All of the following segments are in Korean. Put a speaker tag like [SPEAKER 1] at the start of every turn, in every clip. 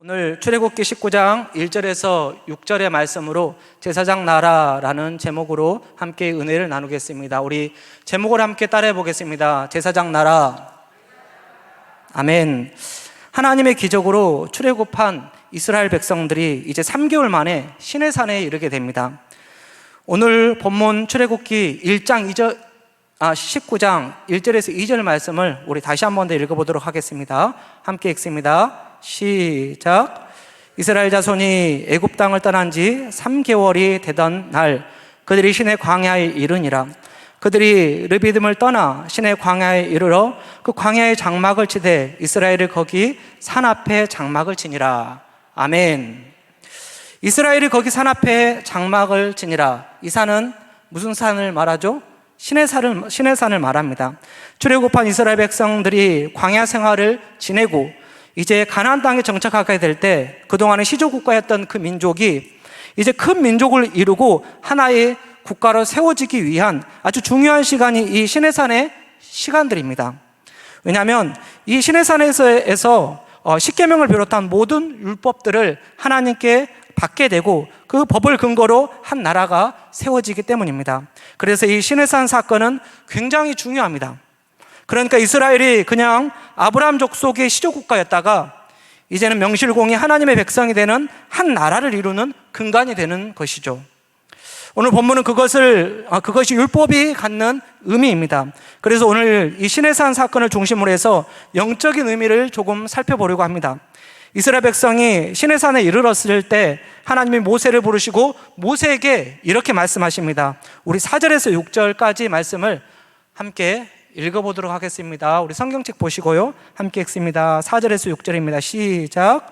[SPEAKER 1] 오늘 출애굽기 19장 1절에서 6절의 말씀으로 제사장 나라라는 제목으로 함께 은혜를 나누겠습니다. 우리 제목을 함께 따라해 보겠습니다. 제사장 나라. 아멘. 하나님의 기적으로 출애굽한 이스라엘 백성들이 이제 3개월 만에 신의 산에 이르게 됩니다. 오늘 본문 출애굽기 1장 2절 아 19장 1절에서 2절 말씀을 우리 다시 한 번 더 읽어 보도록 하겠습니다. 함께 읽습니다. 시작. 이스라엘 자손이 애굽 땅을 떠난 지 3개월이 되던 날 그들이 신의 광야에 이르니라. 그들이 르비듬을 떠나 신의 광야에 이르러 그 광야의 장막을 치되 이스라엘을 거기 산 앞에 장막을 치니라. 아멘. 이스라엘이 거기 산 앞에 장막을 치니라. 이 산은 무슨 산을 말하죠? 신의 산을, 신의 산을 말합니다. 출애굽한 이스라엘 백성들이 광야 생활을 지내고 이제 가나안 땅에 정착하게 될 때 그동안의 시조 국가였던 그 민족이 이제 큰 민족을 이루고 하나의 국가로 세워지기 위한 아주 중요한 시간이 이 신의 산의 시간들입니다. 왜냐하면 이 신의 산에서 어, 십계명을 비롯한 모든 율법들을 하나님께 받게 되고 그 법을 근거로 한 나라가 세워지기 때문입니다. 그래서 이 신의 산 사건은 굉장히 중요합니다. 그러니까 이스라엘이 그냥 아브라함 족속의 시조 국가였다가 이제는 명실공히 하나님의 백성이 되는 한 나라를 이루는 근간이 되는 것이죠. 오늘 본문은 그것을 아, 그것이 율법이 갖는 의미입니다. 그래서 오늘 이 신해산 사건을 중심으로 해서 영적인 의미를 조금 살펴보려고 합니다. 이스라엘 백성이 신해산에 이르렀을 때 하나님이 모세를 부르시고 모세에게 이렇게 말씀하십니다. 우리 4절에서 6절까지 말씀을 함께 읽어보도록 하겠습니다. 우리 성경책 보시고요. 함께 읽습니다. 4절에서 6절입니다. 시작.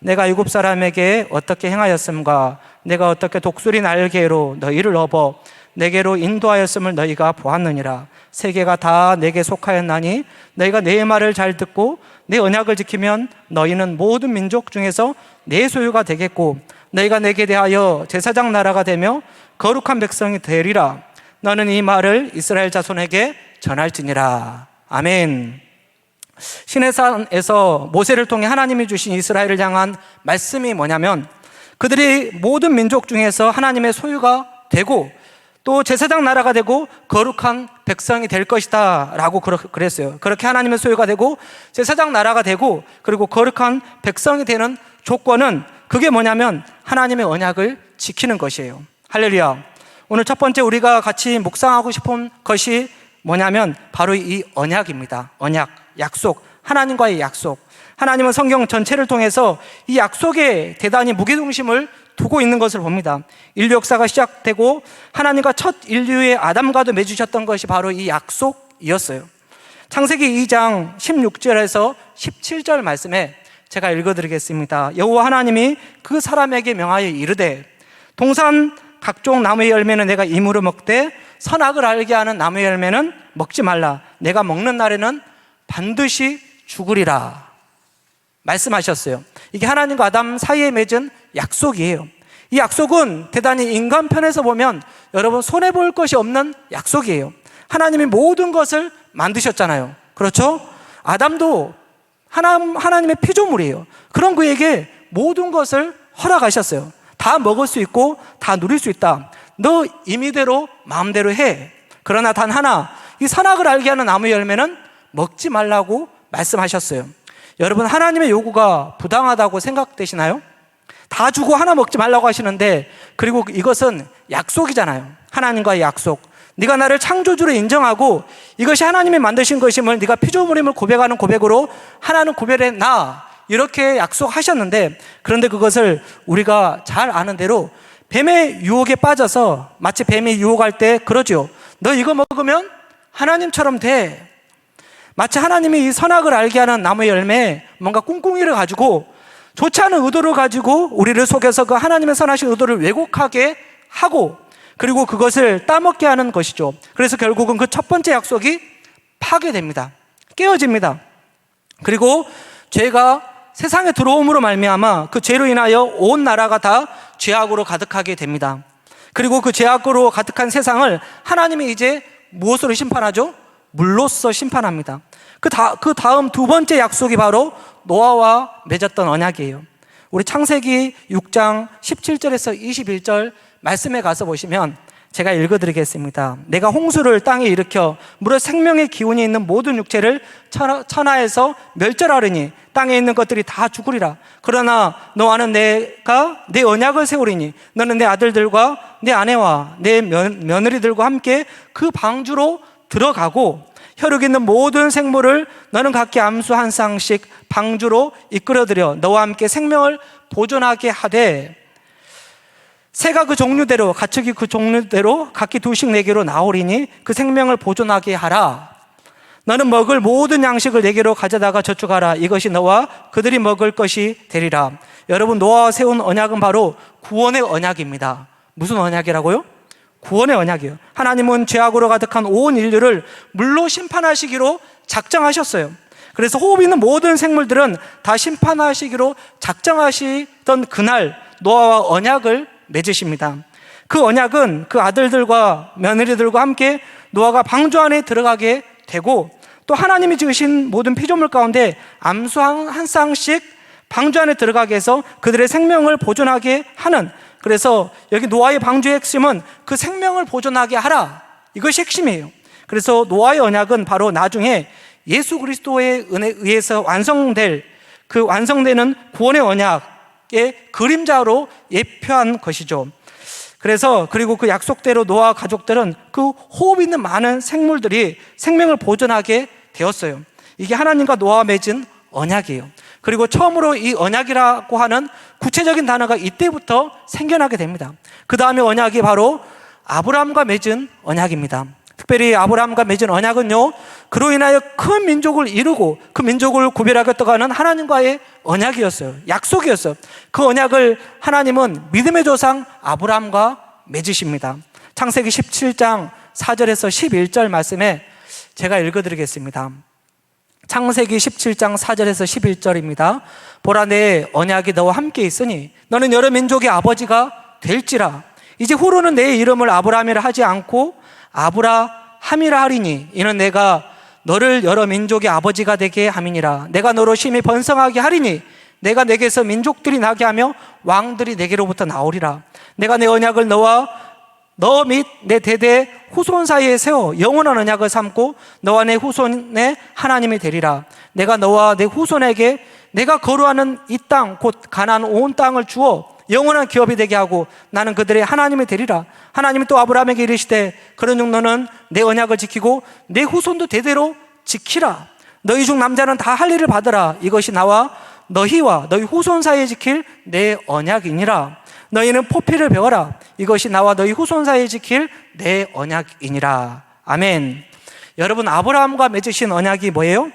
[SPEAKER 1] 내가 일곱 사람에게 어떻게 행하였음과 내가 어떻게 독수리 날개로 너희를 업어 내게로 인도하였음을 너희가 보았느니라. 세계가 다 내게 속하였나니 너희가 내 말을 잘 듣고 내 언약을 지키면 너희는 모든 민족 중에서 내 소유가 되겠고 너희가 내게 대하여 제사장 나라가 되며 거룩한 백성이 되리라. 너는 이 말을 이스라엘 자손에게 전할지니라. 아멘. 시내산에서 모세를 통해 하나님이 주신 이스라엘을 향한 말씀이 뭐냐면 그들이 모든 민족 중에서 하나님의 소유가 되고 또 제사장 나라가 되고 거룩한 백성이 될 것이다 라고 그랬어요. 그렇게 하나님의 소유가 되고 제사장 나라가 되고 그리고 거룩한 백성이 되는 조건은 그게 뭐냐면 하나님의 언약을 지키는 것이에요. 할렐루야. 오늘 첫 번째 우리가 같이 묵상하고 싶은 것이 뭐냐면 바로 이 언약입니다. 언약, 약속, 하나님과의 약속. 하나님은 성경 전체를 통해서 이 약속에 대단히 무게중심을 두고 있는 것을 봅니다. 인류 역사가 시작되고 하나님과 첫 인류의 아담과도 맺으셨던 것이 바로 이 약속이었어요. 창세기 2장 16절에서 17절 말씀에 제가 읽어드리겠습니다. 여호와 하나님이 그 사람에게 명하여 이르되 동산 각종 나무의 열매는 내가 임으로 먹되 선악을 알게 하는 나무의 열매는 먹지 말라. 내가 먹는 날에는 반드시 죽으리라. 말씀하셨어요. 이게 하나님과 아담 사이에 맺은 약속이에요. 이 약속은 대단히 인간 편에서 보면 여러분 손해볼 것이 없는 약속이에요. 하나님이 모든 것을 만드셨잖아요. 그렇죠? 아담도 하나, 하나님의 피조물이에요. 그런 그에게 모든 것을 허락하셨어요. 다 먹을 수 있고 다 누릴 수 있다. 너 임의대로 마음대로 해. 그러나 단 하나, 이 선악을 알게 하는 나무 열매는 먹지 말라고 말씀하셨어요. 여러분, 하나님의 요구가 부당하다고 생각되시나요? 다 주고 하나 먹지 말라고 하시는데, 그리고 이것은 약속이잖아요. 하나님과의 약속. 네가 나를 창조주로 인정하고 이것이 하나님이 만드신 것임을 네가 피조물임을 고백하는 고백으로 하나는 구별해 나 이렇게 약속하셨는데 그런데 그것을 우리가 잘 아는 대로 뱀의 유혹에 빠져서 마치 뱀이 유혹할 때 그러죠. 너 이거 먹으면 하나님처럼 돼. 마치 하나님이 이 선악을 알게 하는 나무 열매 뭔가 꿍꿍이를 가지고 좋지 않은 의도를 가지고 우리를 속여서 그 하나님의 선하신 의도를 왜곡하게 하고 그리고 그것을 따먹게 하는 것이죠. 그래서 결국은 그 첫 번째 약속이 파괴됩니다. 깨어집니다. 그리고 죄가 세상에 들어옴으로 말미암아 그 죄로 인하여 온 나라가 다 죄악으로 가득하게 됩니다. 그리고 그 죄악으로 가득한 세상을 하나님이 이제 무엇으로 심판하죠? 물로써 심판합니다. 그, 다, 그 다음 두 번째 약속이 바로 노아와 맺었던 언약이에요. 우리 창세기 6장 17절에서 21절 말씀에 가서 보시면 제가 읽어드리겠습니다. 내가 홍수를 땅에 일으켜 무릇 생명의 기운이 있는 모든 육체를 천하, 천하에서 멸절하리니 땅에 있는 것들이 다 죽으리라. 그러나 너와는 내가 내 언약을 세우리니 너는 내 아들들과 내 아내와 내 며, 며느리들과 함께 그 방주로 들어가고 혈육 있는 모든 생물을 너는 각기 암수 한 쌍씩 방주로 이끌어들여 너와 함께 생명을 보존하게 하되 새가 그 종류대로 가축이 그 종류대로 각기 두씩 내게로 나오리니 그 생명을 보존하게 하라. 너는 먹을 모든 양식을 내게로 가져다가 저축하라. 이것이 너와 그들이 먹을 것이 되리라. 여러분 노아와 세운 언약은 바로 구원의 언약입니다. 무슨 언약이라고요? 구원의 언약이요. 하나님은 죄악으로 가득한 온 인류를 물로 심판하시기로 작정하셨어요. 그래서 호흡 있는 모든 생물들은 다 심판하시기로 작정하시던 그날 노아와 언약을 맺으십니다. 그 언약은 그 아들들과 며느리들과 함께 노아가 방주 안에 들어가게 되고 또 하나님이 지으신 모든 피조물 가운데 암수 한, 한 쌍씩 방주 안에 들어가게 해서 그들의 생명을 보존하게 하는 그래서 여기 노아의 방주의 핵심은 그 생명을 보존하게 하라. 이것이 핵심이에요. 그래서 노아의 언약은 바로 나중에 예수 그리스도의 은혜에 의해서 완성될 그 완성되는 구원의 언약 의 그림자로 예표한 것이죠. 그래서 그리고 그 약속대로 노아 가족들은 그 호흡 있는 많은 생물들이 생명을 보존하게 되었어요. 이게 하나님과 노아와 맺은 언약이에요. 그리고 처음으로 이 언약이라고 하는 구체적인 단어가 이때부터 생겨나게 됩니다. 그 다음에 언약이 바로 아브라함과 맺은 언약입니다. 특별히 아브라함과 맺은 언약은요, 그로 인하여 큰 민족을 이루고 그 민족을 구별하겠다고 하는 하나님과의 언약이었어요. 약속이었어요. 그 언약을 하나님은 믿음의 조상 아브라함과 맺으십니다. 창세기 17장 4절에서 11절 말씀에 제가 읽어드리겠습니다. 창세기 17장 4절에서 11절입니다. 보라 내 언약이 너와 함께 있으니 너는 여러 민족의 아버지가 될지라 이제 후로는 내 이름을 아브라함이라 하지 않고 아브라함이라 하리니 이는 내가 너를 여러 민족의 아버지가 되게 함이니라. 내가 너로 심히 번성하게 하리니 내가 내게서 민족들이 나게 하며 왕들이 내게로부터 나오리라. 내가 내 언약을 너와 너 및 내 대대 후손 사이에 세워 영원한 언약을 삼고 너와 내 후손의 하나님이 되리라. 내가 너와 내 후손에게 내가 거루하는 이 땅 곧 가나안 온 땅을 주어 영원한 기업이 되게 하고 나는 그들의 하나님이 되리라. 하나님이 또 아브라함에게 이르시되 그런즉 너는 내 언약을 지키고 내 후손도 대대로 지키라. 너희 중 남자는 다 할 일을 받으라. 이것이 나와 너희와 너희 후손 사이에 지킬 내 언약이니라. 너희는 포피를 배워라. 이것이 나와 너희 후손 사이에 지킬 내 언약이니라. 아멘. 여러분 아브라함과 맺으신 언약이 뭐예요?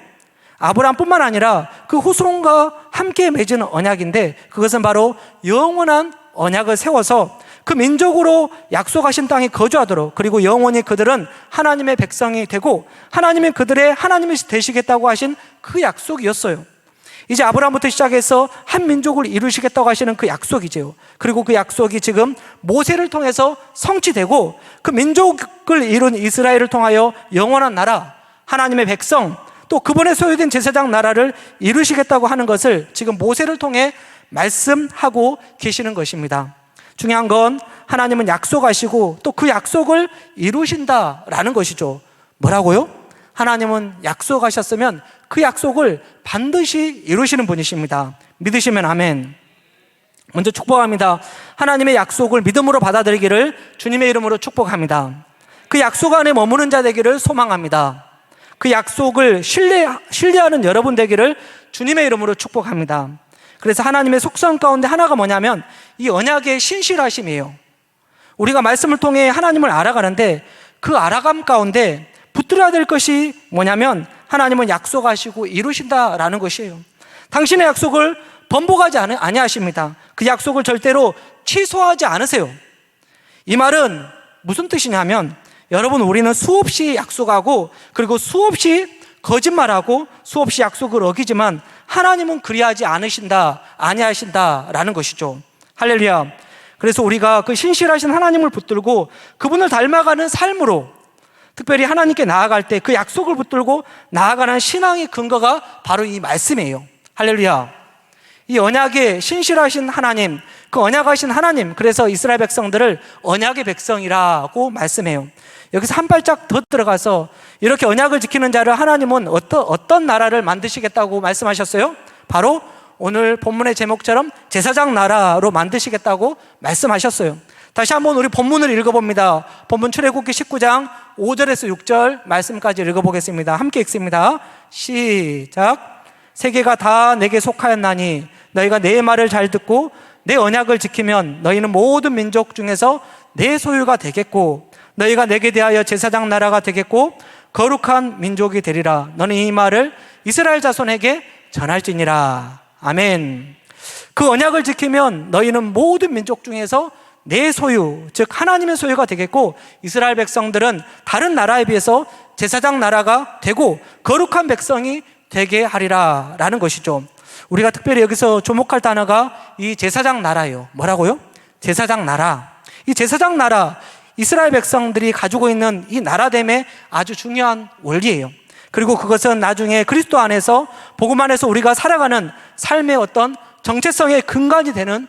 [SPEAKER 1] 아브라함뿐만 아니라 그 후손과 함께 맺은 언약인데 그것은 바로 영원한 언약을 세워서 그 민족으로 약속하신 땅에 거주하도록 그리고 영원히 그들은 하나님의 백성이 되고 하나님이 그들의 하나님이 되시겠다고 하신 그 약속이었어요. 이제 아브라함부터 시작해서 한 민족을 이루시겠다고 하시는 그 약속이지요. 그리고 그 약속이 지금 모세를 통해서 성취되고 그 민족을 이룬 이스라엘을 통하여 영원한 나라, 하나님의 백성, 또 그분의 소유된 제사장 나라를 이루시겠다고 하는 것을 지금 모세를 통해 말씀하고 계시는 것입니다. 중요한 건 하나님은 약속하시고 또 그 약속을 이루신다라는 것이죠. 뭐라고요? 하나님은 약속하셨으면 그 약속을 반드시 이루시는 분이십니다. 믿으시면 아멘. 먼저 축복합니다. 하나님의 약속을 믿음으로 받아들이기를 주님의 이름으로 축복합니다. 그 약속 안에 머무는 자 되기를 소망합니다. 그 약속을 신뢰, 신뢰하는 여러분 되기를 주님의 이름으로 축복합니다. 그래서 하나님의 속성 가운데 하나가 뭐냐면 이 언약의 신실하심이에요. 우리가 말씀을 통해 하나님을 알아가는데 그 알아감 가운데 붙들어야 될 것이 뭐냐면 하나님은 약속하시고 이루신다라는 것이에요. 당신의 약속을 번복하지 아니하십니다. 그 약속을 절대로 취소하지 않으세요. 이 말은 무슨 뜻이냐면 여러분 우리는 수없이 약속하고 그리고 수없이 거짓말하고 수없이 약속을 어기지만 하나님은 그리하지 않으신다, 아니하신다라는 것이죠. 할렐루야. 그래서 우리가 그 신실하신 하나님을 붙들고 그분을 닮아가는 삶으로 특별히 하나님께 나아갈 때 그 약속을 붙들고 나아가는 신앙의 근거가 바로 이 말씀이에요. 할렐루야. 이 언약의 신실하신 하나님, 그 언약하신 하나님, 그래서 이스라엘 백성들을 언약의 백성이라고 말씀해요. 여기서 한 발짝 더 들어가서 이렇게 언약을 지키는 자를 하나님은 어떤, 어떤 나라를 만드시겠다고 말씀하셨어요? 바로 오늘 본문의 제목처럼 제사장 나라로 만드시겠다고 말씀하셨어요. 다시 한번 우리 본문을 읽어봅니다. 본문 출애굽기 19장 5절에서 6절 말씀까지 읽어보겠습니다. 함께 읽습니다. 시작. 세계가 다 내게 속하였나니 너희가 내 말을 잘 듣고 내 언약을 지키면 너희는 모든 민족 중에서 내 소유가 되겠고 너희가 내게 대하여 제사장 나라가 되겠고 거룩한 민족이 되리라. 너는 이 말을 이스라엘 자손에게 전할지니라. 아멘. 그 언약을 지키면 너희는 모든 민족 중에서 내 소유, 즉 하나님의 소유가 되겠고 이스라엘 백성들은 다른 나라에 비해서 제사장 나라가 되고 거룩한 백성이 되게 하리라 라는 것이죠. 우리가 특별히 여기서 주목할 단어가 이 제사장 나라예요. 뭐라고요? 제사장 나라. 이 제사장 나라 이스라엘 백성들이 가지고 있는 이 나라됨의 아주 중요한 원리예요. 그리고 그것은 나중에 그리스도 안에서 복음 안에서 우리가 살아가는 삶의 어떤 정체성의 근간이 되는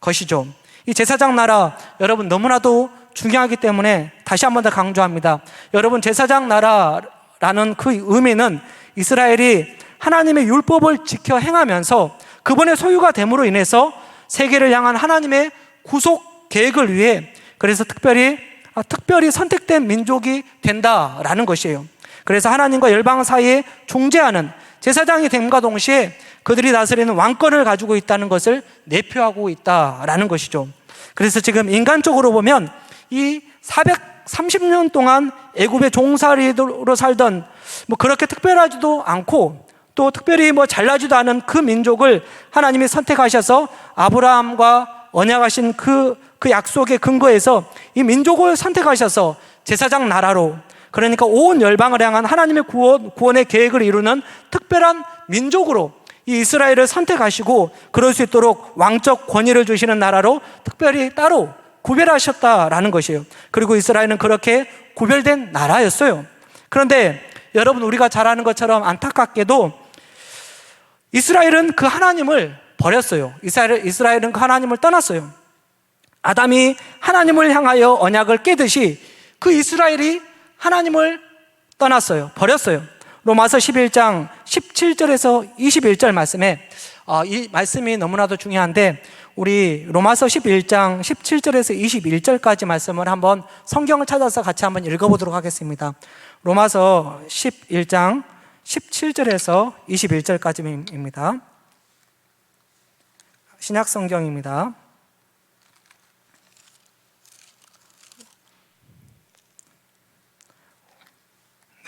[SPEAKER 1] 것이죠. 이 제사장 나라 여러분 너무나도 중요하기 때문에 다시 한 번 더 강조합니다. 여러분 제사장 나라라는 그 의미는 이스라엘이 하나님의 율법을 지켜 행하면서 그분의 소유가 됨으로 인해서 세계를 향한 하나님의 구속 계획을 위해 그래서 특별히 아, 특별히 선택된 민족이 된다라는 것이에요. 그래서 하나님과 열방 사이에 중재하는 제사장이 됨과 동시에 그들이 다스리는 왕권을 가지고 있다는 것을 내표하고 있다라는 것이죠. 그래서 지금 인간적으로 보면 이 430년 동안 애굽의 종살이로 살던 뭐 그렇게 특별하지도 않고 또 특별히 뭐 잘나지도 않은 그 민족을 하나님이 선택하셔서 아브라함과 언약하신 그, 그 약속의 근거에서 이 민족을 선택하셔서 제사장 나라로 그러니까 온 열방을 향한 하나님의 구원, 구원의 계획을 이루는 특별한 민족으로 이 이스라엘을 선택하시고 그럴 수 있도록 왕적 권위를 주시는 나라로 특별히 따로 구별하셨다라는 것이에요. 그리고 이스라엘은 그렇게 구별된 나라였어요. 그런데 여러분 우리가 잘 아는 것처럼 안타깝게도 이스라엘은 그 하나님을 버렸어요. 이스라엘, 이스라엘은 그 하나님을 떠났어요. 아담이 하나님을 향하여 언약을 깨듯이 그 이스라엘이 하나님을 떠났어요. 버렸어요. 로마서 11장 17절에서 21절 말씀에 어, 이 말씀이 너무나도 중요한데 우리 로마서 11장 17절에서 21절까지 말씀을 한번 성경을 찾아서 같이 한번 읽어보도록 하겠습니다. 로마서 11장 17절에서 21절까지입니다. 신약 성경입니다.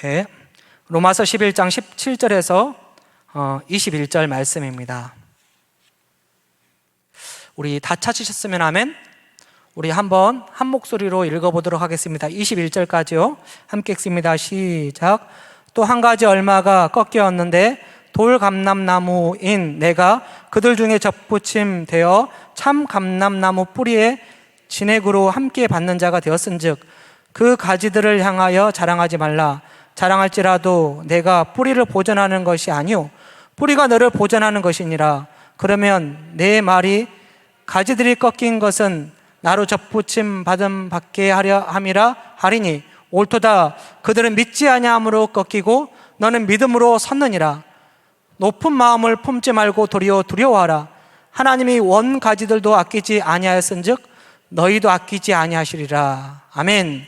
[SPEAKER 1] 네. 로마서 11장 17절에서 21절 말씀입니다. 우리 다 찾으셨으면 하면 우리 한번 한 목소리로 읽어보도록 하겠습니다. 21절까지요. 함께 읽습니다. 시작. 또 한 가지 얼마가 꺾여왔는데 돌 감람나무인 내가 그들 중에 접붙임 되어 참 감람나무 뿌리에 진액으로 함께 받는 자가 되었은즉 그 가지들을 향하여 자랑하지 말라. 자랑할지라도 내가 뿌리를 보존하는 것이 아니요 뿌리가 너를 보존하는 것이니라. 그러면 내 말이 가지들이 꺾인 것은 나로 접붙임 받음 받게 하려 함이라 하리니 옳도다. 그들은 믿지 아니함으로 꺾이고 너는 믿음으로 섰느니라. 높은 마음을 품지 말고 도리어 두려워하라. 하나님이 원 가지들도 아끼지 아니하였은즉 너희도 아끼지 아니하시리라. 아멘.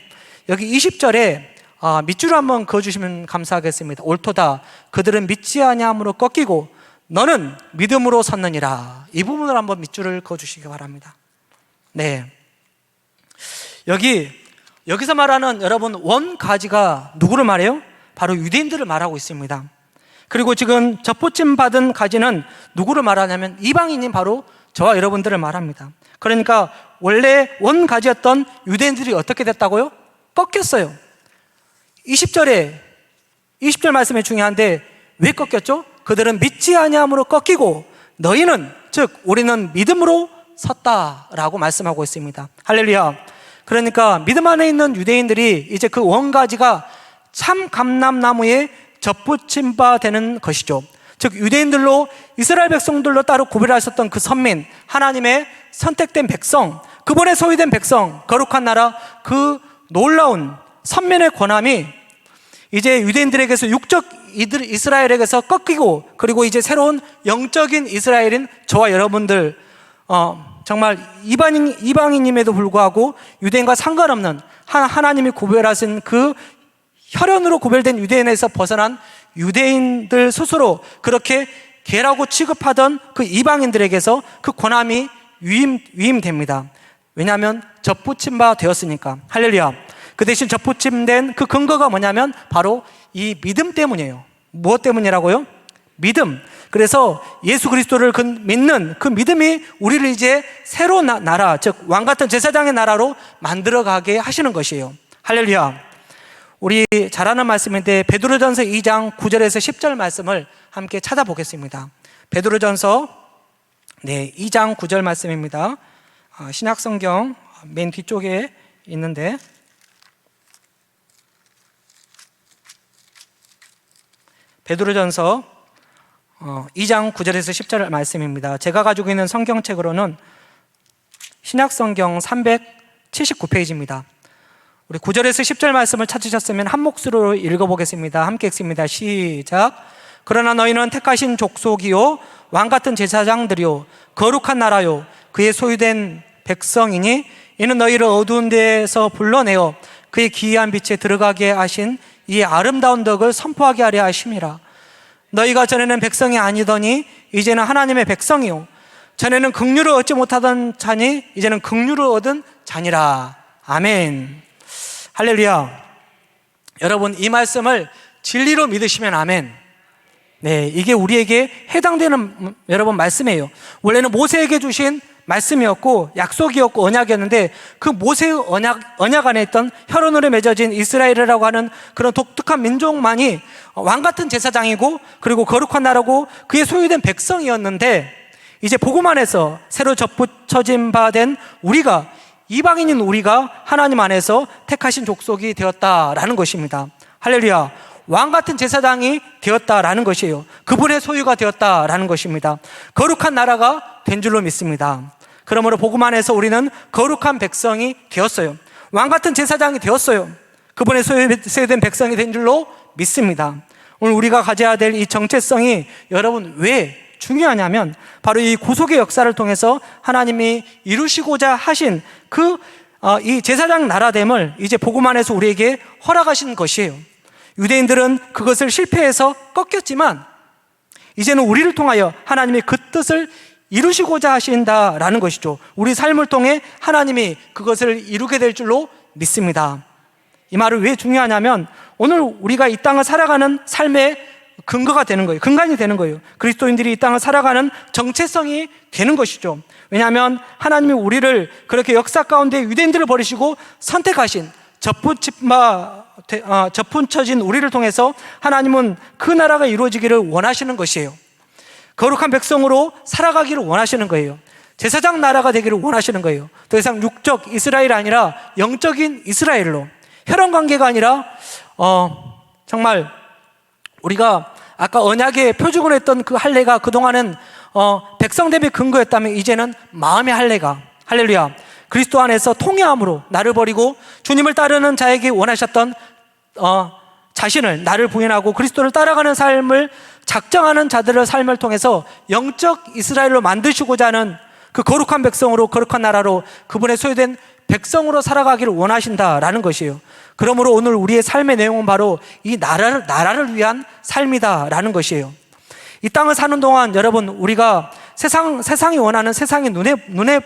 [SPEAKER 1] 여기 20절에 아, 밑줄 한번 그어주시면 감사하겠습니다. 옳도다. 그들은 믿지 아니함으로 꺾이고 너는 믿음으로 섰느니라. 이 부분을 한번 밑줄을 그어주시기 바랍니다. 네. 여기 여기서 말하는 여러분 원 가지가 누구를 말해요? 바로 유대인들을 말하고 있습니다. 그리고 지금 접붙임 받은 가지는 누구를 말하냐면 이방인인 바로 저와 여러분들을 말합니다. 그러니까 원래 원 가지였던 유대인들이 어떻게 됐다고요? 꺾였어요. 20절에 20절 말씀이 중요한데 왜 꺾였죠? 그들은 믿지 아니함으로 꺾이고 너희는 즉 우리는 믿음으로 섰다라고 말씀하고 있습니다. 할렐루야. 그러니까 믿음 안에 있는 유대인들이 이제 그 원가지가 참 감람나무에 접붙임 바 되는 것이죠. 즉 유대인들로 이스라엘 백성들로 따로 구별하셨던 그 선민, 하나님의 선택된 백성, 그분의 소유된 백성, 거룩한 나라, 그 놀라운 선민의 권함이 이제 유대인들에게서 육적 이스라엘에게서 꺾이고 그리고 이제 새로운 영적인 이스라엘인 저와 여러분들 어, 정말 이방인 이방인임에도 불구하고 유대인과 상관없는 하, 하나 님이 구별하신 그 혈연으로 구별된 유대인에서 벗어난 유대인들 스스로 그렇게 개라고 취급하던 그 이방인들에게서 그 권함이 위임, 위임됩니다. 왜냐하면 접붙임 바 되었으니까. 할렐루야. 그 대신 접붙임된 그 근거가 뭐냐면 바로 이 믿음 때문이에요. 무엇 때문이라고요? 믿음. 그래서 예수 그리스도를 그 믿는 그 믿음이 우리를 이제 새로운 나- 나라, 즉, 왕 같은 제사장의 나라로 만들어가게 하시는 것이에요. 할렐루야. 우리 잘 아는 말씀인데 베드로전서 2장 9절에서 10절 말씀을 함께 찾아보겠습니다. 베드로전서 네, 2장 9절 말씀입니다. 아, 신약 성경 맨 뒤쪽에 있는데 베드로전서 어, 2장 9절에서 10절 말씀입니다. 제가 가지고 있는 성경책으로는 신약성경 379페이지입니다. 우리 9절에서 10절 말씀을 찾으셨으면 한 목소리로 읽어보겠습니다. 함께 읽습니다. 시작. 그러나 너희는 택하신 족속이요 왕 같은 제사장들이요 거룩한 나라요 그의 소유된 백성이니 이는 너희를 어두운 데에서 불러내어 그의 기이한 빛에 들어가게 하신 이 아름다운 덕을 선포하게 하려 하심이라. 너희가 전에는 백성이 아니더니 이제는 하나님의 백성이요 전에는 긍휼을 얻지 못하던 자니 이제는 긍휼을 얻은 자니라. 아멘. 할렐루야. 여러분, 이 말씀을 진리로 믿으시면 아멘. 네, 이게 우리에게 해당되는 음, 여러분 말씀이에요. 원래는 모세에게 주신 말씀이었고 약속이었고 언약이었는데 그 모세의 언약 언약 안에 있던 혈연으로 맺어진 이스라엘이라고 하는 그런 독특한 민족만이 왕 같은 제사장이고 그리고 거룩한 나라고 그의 소유된 백성이었는데 이제 복음 안에서 새로 접붙여진 바 된 우리가 이방인인 우리가 하나님 안에서 택하신 족속이 되었다라는 것입니다. 할렐루야. 왕 같은 제사장이 되었다라는 것이에요. 그분의 소유가 되었다라는 것입니다. 거룩한 나라가 된 줄로 믿습니다. 그러므로 복음 안에서 우리는 거룩한 백성이 되었어요. 왕 같은 제사장이 되었어요. 그분의 소유된 백성이 된 줄로 믿습니다. 오늘 우리가 가져야 될 이 정체성이 여러분 왜 중요하냐면 바로 이 구속의 역사를 통해서 하나님이 이루시고자 하신 그 이 제사장 나라됨을 이제 복음 안에서 우리에게 허락하신 것이에요. 유대인들은 그것을 실패해서 꺾였지만 이제는 우리를 통하여 하나님이 그 뜻을 이루시고자 하신다라는 것이죠. 우리 삶을 통해 하나님이 그것을 이루게 될 줄로 믿습니다. 이 말을 왜 중요하냐면 오늘 우리가 이 땅을 살아가는 삶의 근거가 되는 거예요. 근간이 되는 거예요. 그리스도인들이 이 땅을 살아가는 정체성이 되는 것이죠. 왜냐하면 하나님이 우리를 그렇게 역사 가운데 유대인들을 버리시고 선택하신 접붙임마 어, 접붙여진 우리를 통해서 하나님은 그 나라가 이루어지기를 원하시는 것이에요. 거룩한 백성으로 살아가기를 원하시는 거예요. 제사장 나라가 되기를 원하시는 거예요. 더 이상 육적 이스라엘 아니라 영적인 이스라엘로 혈연 관계가 아니라 어, 정말 우리가 아까 언약의 표준으로 했던 그 할례가 그동안은 어, 백성 대비 근거였다면 이제는 마음의 할례가 할렐루야 그리스도 안에서 통회함으로 나를 버리고 주님을 따르는 자에게 원하셨던 어, 자신을 나를 부인하고 그리스도를 따라가는 삶을 작정하는 자들의 삶을 통해서 영적 이스라엘로 만드시고자 하는 그 거룩한 백성으로 거룩한 나라로 그분의 소유된 백성으로 살아가기를 원하신다라는 것이에요. 그러므로 오늘 우리의 삶의 내용은 바로 이 나라를, 나라를 위한 삶이다라는 것이에요. 이 땅을 사는 동안 여러분 우리가 세상 세상이 원하는 세상이 눈에 눈에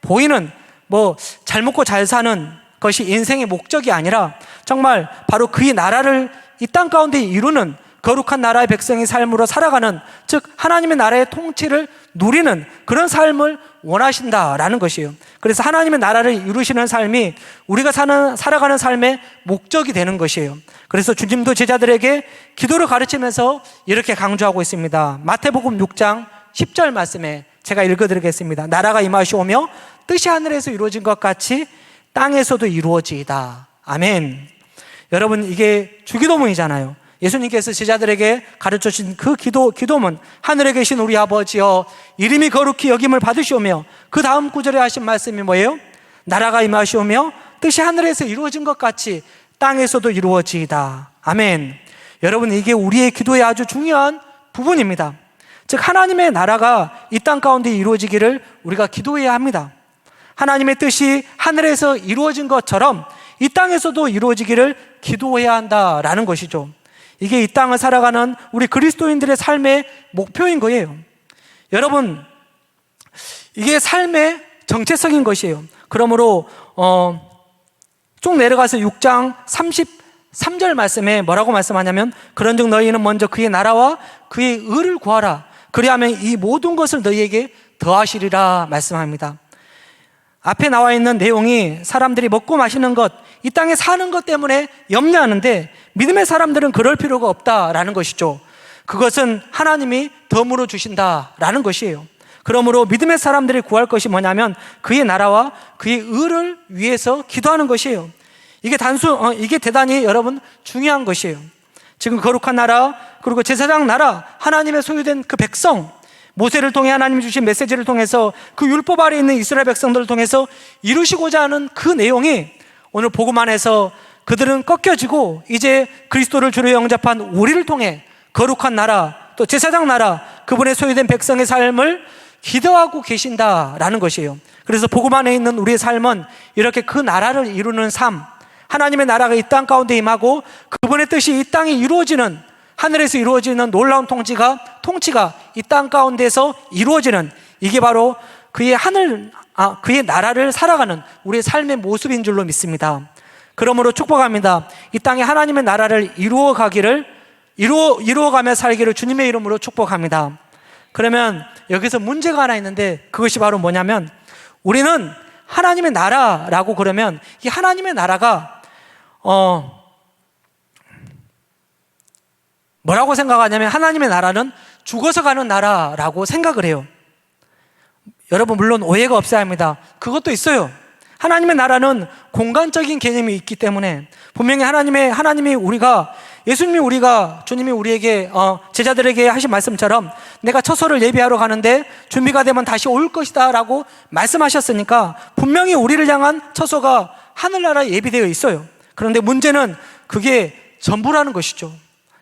[SPEAKER 1] 보이는 뭐 잘 먹고 잘 사는 것이 인생의 목적이 아니라 정말 바로 그의 나라를 이 땅 가운데 이루는 거룩한 나라의 백성의 삶으로 살아가는 즉 하나님의 나라의 통치를 누리는 그런 삶을 원하신다라는 것이에요. 그래서 하나님의 나라를 이루시는 삶이 우리가 사는 살아가는 삶의 목적이 되는 것이에요. 그래서 주님도 제자들에게 기도를 가르치면서 이렇게 강조하고 있습니다. 마태복음 6장 10절 말씀에 제가 읽어 드리겠습니다. 나라가 임하시오며 뜻이 하늘에서 이루어진 것 같이 땅에서도 이루어지이다. 아멘. 여러분 이게 주기도문이잖아요. 예수님께서 제자들에게 가르쳐 주신 그 기도 기도문 하늘에 계신 우리 아버지여 이름이 거룩히 여김을 받으시오며 그 다음 구절에 하신 말씀이 뭐예요? 나라가 임하시오며 뜻이 하늘에서 이루어진 것 같이 땅에서도 이루어지이다. 아멘. 여러분 이게 우리의 기도의 아주 중요한 부분입니다. 즉 하나님의 나라가 이 땅 가운데 이루어지기를 우리가 기도해야 합니다. 하나님의 뜻이 하늘에서 이루어진 것처럼 이 땅에서도 이루어지기를 기도해야 한다라는 것이죠. 이게 이 땅을 살아가는 우리 그리스도인들의 삶의 목표인 거예요. 여러분, 이게 삶의 정체성인 것이에요. 그러므로 어, 쭉 내려가서 6장 33절 말씀에 뭐라고 말씀하냐면 그런 즉 너희는 먼저 그의 나라와 그의 의를 구하라. 그리하면 이 모든 것을 너희에게 더하시리라 말씀합니다. 앞에 나와 있는 내용이 사람들이 먹고 마시는 것, 이 땅에 사는 것 때문에 염려하는데 믿음의 사람들은 그럴 필요가 없다라는 것이죠. 그것은 하나님이 덤으로 주신다라는 것이에요. 그러므로 믿음의 사람들이 구할 것이 뭐냐면 그의 나라와 그의 의를 위해서 기도하는 것이에요. 이게 단순, 어, 이게 대단히 여러분 중요한 것이에요. 지금 거룩한 나라, 그리고 제사장 나라, 하나님의 소유된 그 백성, 모세를 통해 하나님이 주신 메시지를 통해서 그 율법 아래 있는 이스라엘 백성들을 통해서 이루시고자 하는 그 내용이 오늘 복음 안에서 그들은 꺾여지고 이제 그리스도를 주로 영접한 우리를 통해 거룩한 나라 또 제사장 나라 그분의 소유된 백성의 삶을 기도하고 계신다라는 것이에요. 그래서 복음 안에 있는 우리의 삶은 이렇게 그 나라를 이루는 삶, 하나님의 나라가 이 땅 가운데 임하고 그분의 뜻이 이 땅에 이루어지는 하늘에서 이루어지는 놀라운 통치가 통치가 이 땅 가운데서 이루어지는 이게 바로 그의 하늘 아 그의 나라를 살아가는 우리의 삶의 모습인 줄로 믿습니다. 그러므로 축복합니다. 이 땅에 하나님의 나라를 이루어 가기를 이루어 이루어 가며 살기를 주님의 이름으로 축복합니다. 그러면 여기서 문제가 하나 있는데 그것이 바로 뭐냐면 우리는 하나님의 나라라고 그러면 이 하나님의 나라가 어 뭐라고 생각하냐면 하나님의 나라는 죽어서 가는 나라라고 생각을 해요. 여러분 물론 오해가 없어야 합니다. 그것도 있어요. 하나님의 나라는 공간적인 개념이 있기 때문에 분명히 하나님의 하나님이 우리가 예수님이 우리가 주님이 우리에게 어, 제자들에게 하신 말씀처럼 내가 처소를 예비하러 가는데 준비가 되면 다시 올 것이다라고 말씀하셨으니까 분명히 우리를 향한 처소가 하늘나라에 예비되어 있어요. 그런데 문제는 그게 전부라는 것이죠.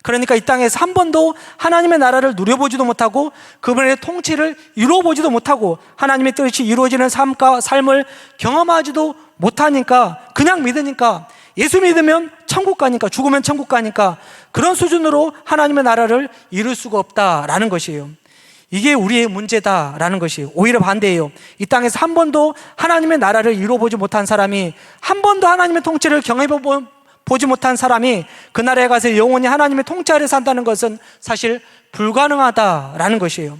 [SPEAKER 1] 그러니까 이 땅에서 한 번도 하나님의 나라를 누려보지도 못하고 그분의 통치를 이루어보지도 못하고 하나님의 뜻이 이루어지는 삶과 삶을 경험하지도 못하니까 그냥 믿으니까 예수 믿으면 천국 가니까 죽으면 천국 가니까 그런 수준으로 하나님의 나라를 이룰 수가 없다라는 것이에요. 이게 우리의 문제다라는 것이 오히려 반대예요. 이 땅에서 한 번도 하나님의 나라를 이루어보지 못한 사람이 한 번도 하나님의 통치를 경험해보 보지 못한 사람이 그 나라에 가서 영원히 하나님의 아래 산다는 것은 사실 불가능하다라는 것이에요.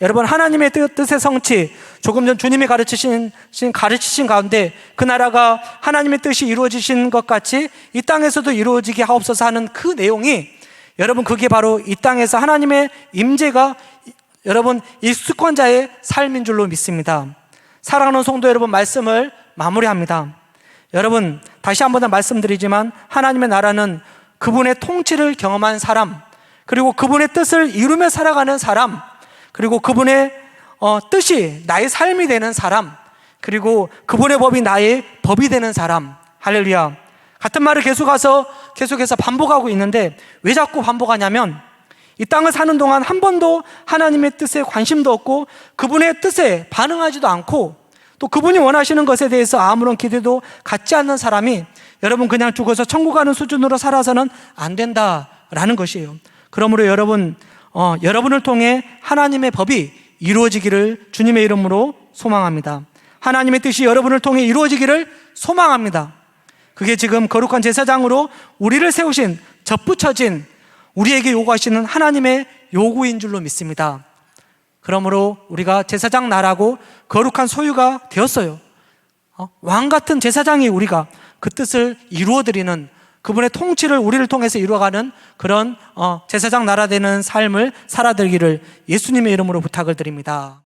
[SPEAKER 1] 여러분 하나님의 뜻, 의 성취 조금 전 주님이 가르치신 가르치신 가운데 그 나라가 하나님의 뜻이 이루어지신 것 같이 이 땅에서도 이루어지게 하옵소서 하는 그 내용이 여러분 그게 바로 이 땅에서 하나님의 임재가 여러분 익숙한 자의 삶인 줄로 믿습니다. 사랑하는 성도 여러분 말씀을 마무리합니다. 여러분, 다시 한 번 더 말씀드리지만 하나님의 나라는 그분의 통치를 경험한 사람, 그리고 그분의 뜻을 이루며 살아가는 사람, 그리고 그분의 어, 뜻이 나의 삶이 되는 사람, 그리고 그분의 법이 나의 법이 되는 사람. 할렐루야. 같은 말을 계속해서 계속해서 반복하고 있는데 왜 자꾸 반복하냐면 이 땅을 사는 동안 한 번도 하나님의 뜻에 관심도 없고 그분의 뜻에 반응하지도 않고 또 그분이 원하시는 것에 대해서 아무런 기대도 갖지 않는 사람이 여러분 그냥 죽어서 천국 가는 수준으로 살아서는 안 된다라는 것이에요. 그러므로 여러분 어, 여러분을 통해 하나님의 법이 이루어지기를 주님의 이름으로 소망합니다. 하나님의 뜻이 여러분을 통해 이루어지기를 소망합니다. 그게 지금 거룩한 제사장으로 우리를 세우신 접붙여진 우리에게 요구하시는 하나님의 요구인 줄로 믿습니다. 그러므로 우리가 제사장 나라고 거룩한 소유가 되었어요. 어? 왕 같은 제사장이 우리가 그 뜻을 이루어드리는 그분의 통치를 우리를 통해서 이루어가는 그런 어, 제사장 나라 되는 삶을 살아들기를 예수님의 이름으로 부탁을 드립니다.